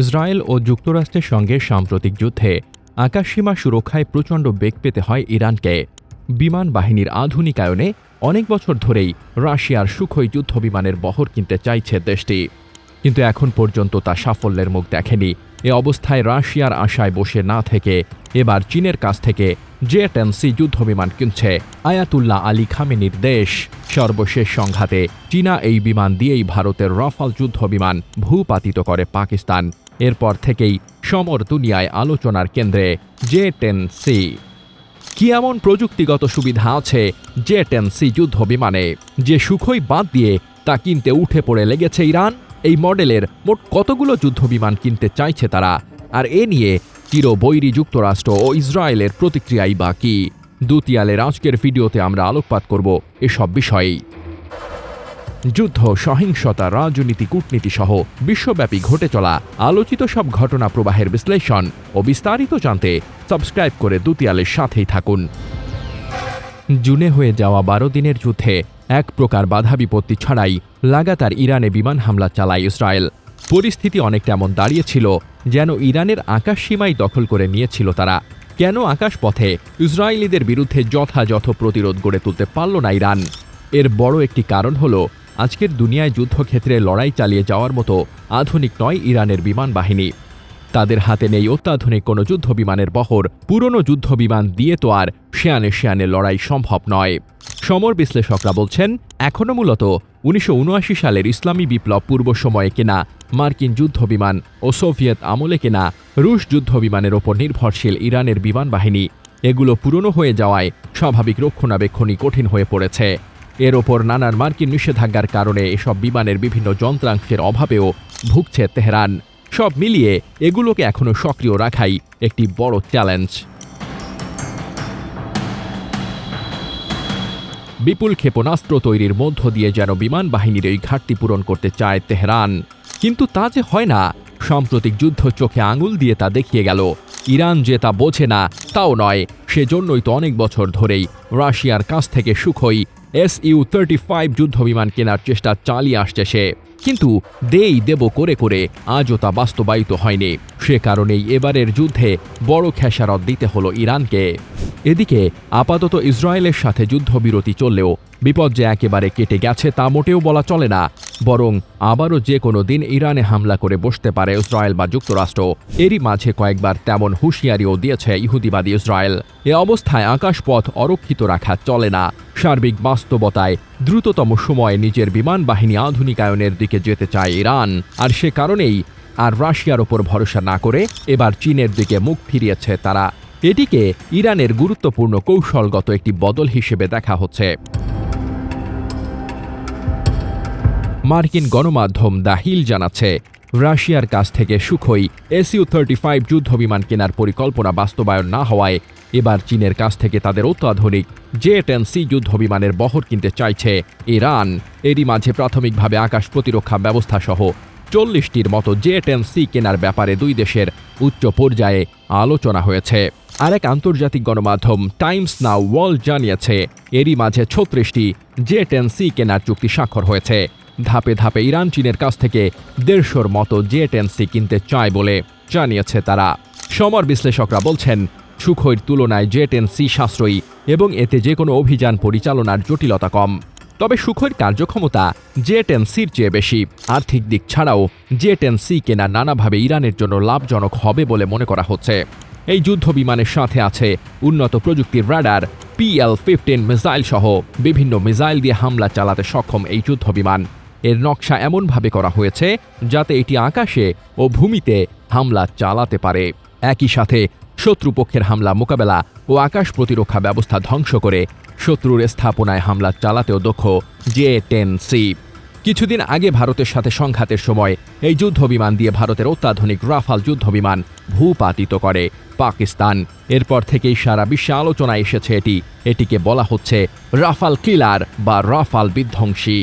Israel ও যুক্তরাষ্ট্রের সঙ্গে সাম্প্রতিক যুদ্ধে আকাশসীমা সুরক্ষায় প্রচণ্ড বেগ পেতে হয় ইরানকে। বিমান বাহিনীর আধুনিকায়নে অনেক বছর ধরেই রাশিয়ার সুখই যুদ্ধবিমানের বহর কিনতে চাইছে দেশটি। কিন্তু এখন পর্যন্ত তা সাফল্যের মুখ দেখেনি। এ অবস্থায় রাশিয়ার আশায় বসে না থেকে এবার চীনের কাছ থেকে জে টেন সি যুদ্ধবিমান কিনছে আয়াতুল্লাহ আলী খামেনির দেশ। সর্বশেষ সংঘাতে চীনা এই বিমান দিয়েই ভারতের রাফাল যুদ্ধবিমান ভূপাতিত করে পাকিস্তান। এরপর থেকেই সমর দুনিয়ায় আলোচনার কেন্দ্রে জে টেন সি। কি এমন প্রযুক্তিগত সুবিধা আছে জে টেন সি যুদ্ধ বিমানে? যে সুখই বাদ দিয়ে তা কিনতে উঠে পড়ে লেগেছে ইরান? এই মডেলের মোট কতগুলো যুদ্ধ বিমান কিনতে চাইছে তারা? আর এ নিয়ে চিরবৈরী যুক্তরাষ্ট্র ও ইসরায়েলের প্রতিক্রিয়াই বা কি? দুতিয়ালের আজকের ভিডিওতে আমরা আলোকপাত করব এসব বিষয়েই। যুদ্ধ, সহিংসতা, রাজনীতি, কূটনীতি সহ বিশ্বব্যাপী ঘটে চলা আলোচিত সব ঘটনা প্রবাহের বিশ্লেষণ ও বিস্তারিত জানতে সাবস্ক্রাইব করে দুতিয়ালের সাথেই থাকুন। জুনে হয়ে যাওয়া বারো দিনের যুদ্ধে এক প্রকার বাধা বিপত্তি ছাড়াই লাগাতার ইরানে বিমান হামলা চালায় ইসরায়েল। পরিস্থিতি অনেকটা এমন দাঁড়িয়েছিল যেন ইরানের আকাশ সীমাই দখল করে নিয়েছিল তারা। কেন আকাশপথে ইসরায়েলিদের বিরুদ্ধে যথাযথ প্রতিরোধ গড়ে তুলতে পারল না ইরান? এর বড় একটি কারণ হল আজকের দুনিয়ায় যুদ্ধক্ষেত্রে লড়াই চালিয়ে যাওয়ার মতো আধুনিক নয় ইরানের বিমান বাহিনী। তাদের হাতে নেই অত্যাধুনিক কোনো যুদ্ধ বিমানের বহর, পুরনো যুদ্ধ বিমান দিয়ে তো আর শেয়ানে শেয়ানে লড়াই সম্ভব নয়। সমর বিশ্লেষকরা বলছেন এখনও মূলত উনিশশো সালের ইসলামী বিপ্লব পূর্ব সময়ে কেনা মার্কিন যুদ্ধ বিমান ও সোভিয়েত আমলে কেনা রুশ যুদ্ধ বিমানের ওপর নির্ভরশীল ইরানের বিমান বাহিনী। এগুলো পুরনো হয়ে যাওয়ায় স্বাভাবিক রক্ষণাবেক্ষণই কঠিন হয়ে পড়েছে। এর ওপর নানান মার্কিন নিষেধাজ্ঞার কারণে এসব বিমানের বিভিন্ন যন্ত্রাংশের অভাবেও ভুগছে তেহরান। সব মিলিয়ে এগুলোকে এখনও সক্রিয় রাখাই একটি বড় চ্যালেঞ্জ। বিপুল ক্ষেপণাস্ত্র তৈরির মধ্য দিয়ে যেন বিমান বাহিনীর এই ঘাটতি পূরণ করতে চায় তেহরান। কিন্তু তা যে হয় না, সাম্প্রতিক যুদ্ধ চোখে আঙুল দিয়ে তা দেখিয়ে গেল। ইরান যে তা বোঝে না, তাও নয়। সেজন্যই তো অনেক বছর ধরেই রাশিয়ার কাছ থেকে Sukhoi S U thirty five যুদ্ধ বিমান কেনার চেষ্টা চালিয়ে আসছে সে। কিন্তু দেই দেব করে করে আজও তা বাস্তবায়িত হয়নি। সে কারণেই এবারের যুদ্ধে বড় খেসারত দিতে হলো ইরানকে। এদিকে আপাতত ইসরায়েলের সাথে যুদ্ধবিরতি চললেও বিপদ যে একেবারে কেটে গেছে তা মোটেও বলা চলে না। বরং আবারও যে কোনো দিন ইরানে হামলা করে বসতে পারে ইসরায়েল বা যুক্তরাষ্ট্র। এরই মাঝে কয়েকবার তেমন হুঁশিয়ারিও দিয়েছে ইহুদিবাদী ইসরায়েল। এ অবস্থায় আকাশপথ অরক্ষিত রাখা চলে না। সার্বিক বাস্তবতায় দ্রুততম সময়ে নিজের বিমান বাহিনী আধুনিকায়নের দিকে যেতে চায় ইরান। আর সে কারণেই আর রাশিয়ার ওপর ভরসা না করে এবার চীনের দিকে মুখ ফিরিয়েছে তারা। এটিকে ইরানের গুরুত্বপূর্ণ কৌশলগত একটি বদল হিসেবে দেখা হচ্ছে। মার্কিন গণমাধ্যম দ্য হিল জানাচ্ছে, রাশিয়ার কাছ থেকে সুখই এসইউ থার্টি ফাইভ যুদ্ধবিমান কেনার পরিকল্পনা বাস্তবায়ন না হওয়ায় এবার চীনের কাছ থেকে তাদের অত্যাধুনিক জে টেন সি যুদ্ধবিমানের বহর কিনতে চাইছে ইরান। এরই মাঝে প্রাথমিকভাবে আকাশ প্রতিরক্ষা ব্যবস্থা সহ চল্লিশটির মতো জে টেন সি কেনার ব্যাপারে দুই দেশের উচ্চ পর্যায়ে আলোচনা হয়েছে। আরেক আন্তর্জাতিক গণমাধ্যম টাইমস নাও ওয়ার্ল্ড জানিয়েছে, এরই মাঝে ছত্রিশটি জে টেন সি কেনার চুক্তি স্বাক্ষর হয়েছে। ধাপে ধাপে ইরান চীনের কাছ থেকে দেড়শোর মতো জে টেন সি কিনতে চায় বলে জানিয়েছে তারা। সমর বিশ্লেষকরা বলছেন সুখইর তুলনায় জে টেন সি সাশ্রয়ী এবং এতে যে কোনো অভিযান পরিচালনার জটিলতা কম। তবে সুখের কার্যক্ষমতা জে টেন সির চেয়ে বেশি। আর্থিক দিক ছাড়াও জে টেন সি কেনা নানাভাবে ইরানের জন্য লাভজনক হবে বলে মনে করা হচ্ছে। এই যুদ্ধ বিমানের সাথে আছে উন্নত প্রযুক্তির রাডার, পিএল ফিফটিন মিসাইল সহ বিভিন্ন মিসাইল দিয়ে হামলা চালাতে সক্ষম এই যুদ্ধ বিমান। এর নকশা এমনভাবে করা হয়েছে যাতে এটি আকাশে ও ভূমিতে হামলা চালাতে পারে। একই সাথে শত্রুপক্ষের হামলা, মোকাবেলা ও আকাশ প্রতিরক্ষা ব্যবস্থা ধ্বংস করে শত্রুর স্থাপনায় হামলা চালাতেও দক্ষ জে টেন সি। কিছুদিন আগে ভারতের সাথে সংঘাতের সময় এই যুদ্ধবিমান দিয়ে ভারতের অত্যাধুনিক রাফাল যুদ্ধবিমান ভূপাতিত করে পাকিস্তান। এরপর থেকেই সারা বিশ্বে আলোচনায় এসেছে এটি। এটিকে বলা হচ্ছে রাফাল কিলার বা রাফাল বিধ্বংসী।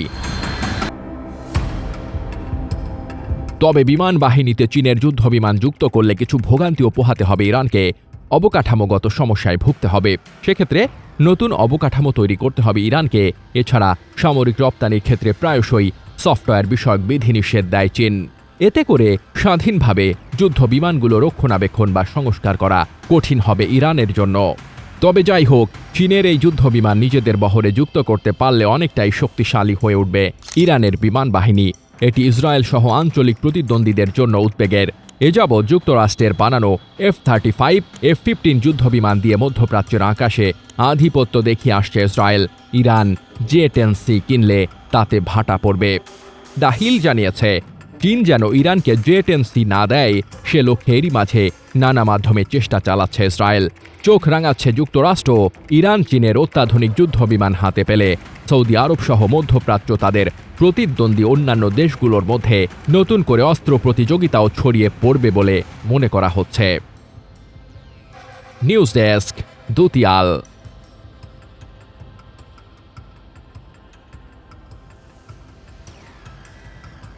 তবে বিমান বাহিনীতে চীনের যুদ্ধবিমান যুক্ত করলে কিছু ভোগান্তিও পোহাতে হবে ইরানকে। অবকাঠামোগত সমস্যায় ভুগতে হবে। সেক্ষেত্রে নতুন অবকাঠামো তৈরি করতে হবে ইরানকে। এছাড়া সামরিক রপ্তানির ক্ষেত্রে প্রায়শই সফটওয়্যার বিষয়ক বিধিনিষেধ দেয় চীন। এতে করে স্বাধীনভাবে যুদ্ধ বিমানগুলো রক্ষণাবেক্ষণ বা সংস্কার করা কঠিন হবে ইরানের জন্য। তবে যাই হোক, চীনের এই যুদ্ধ বিমান নিজেদের বহরে যুক্ত করতে পারলে অনেকটাই শক্তিশালী হয়ে উঠবে ইরানের বিমান বাহিনী। এটি ইসরায়েল সহ আঞ্চলিক প্রতিদ্বন্দ্বীদের জন্য উদ্বেগের। এ যাবৎ যুক্তরাষ্ট্রের বানানো F thirty five F fifteen যুদ্ধ বিমান দিয়ে মধ্যপ্রাচ্যের আকাশে আধিপত্য দেখিয়ে আসছে Israel. Iran J ten C কিনলে তাতে ভাটা পড়বে। দাহিল জানিয়েছে, চীন যেন ইরানকে জে টেন সি না দেয়, সে লক্ষ্যে এরই মাঝে নানা মাধ্যমে চেষ্টা চালাচ্ছে ইসরায়েল। চোখ রাঙাচ্ছে যুক্তরাষ্ট্র, ইরান চীনের অত্যাধুনিক যুদ্ধ বিমান হাতে পেলে। সৌদি আরব সহ মধ্যপ্রাচ্য তাদের প্রতিদ্বন্দ্বী অন্যান্য দেশগুলোর মধ্যে নতুন করে অস্ত্র প্রতিযোগিতাও ছড়িয়ে পড়বে বলে মনে করা হচ্ছে। News desk, দুতিয়াল।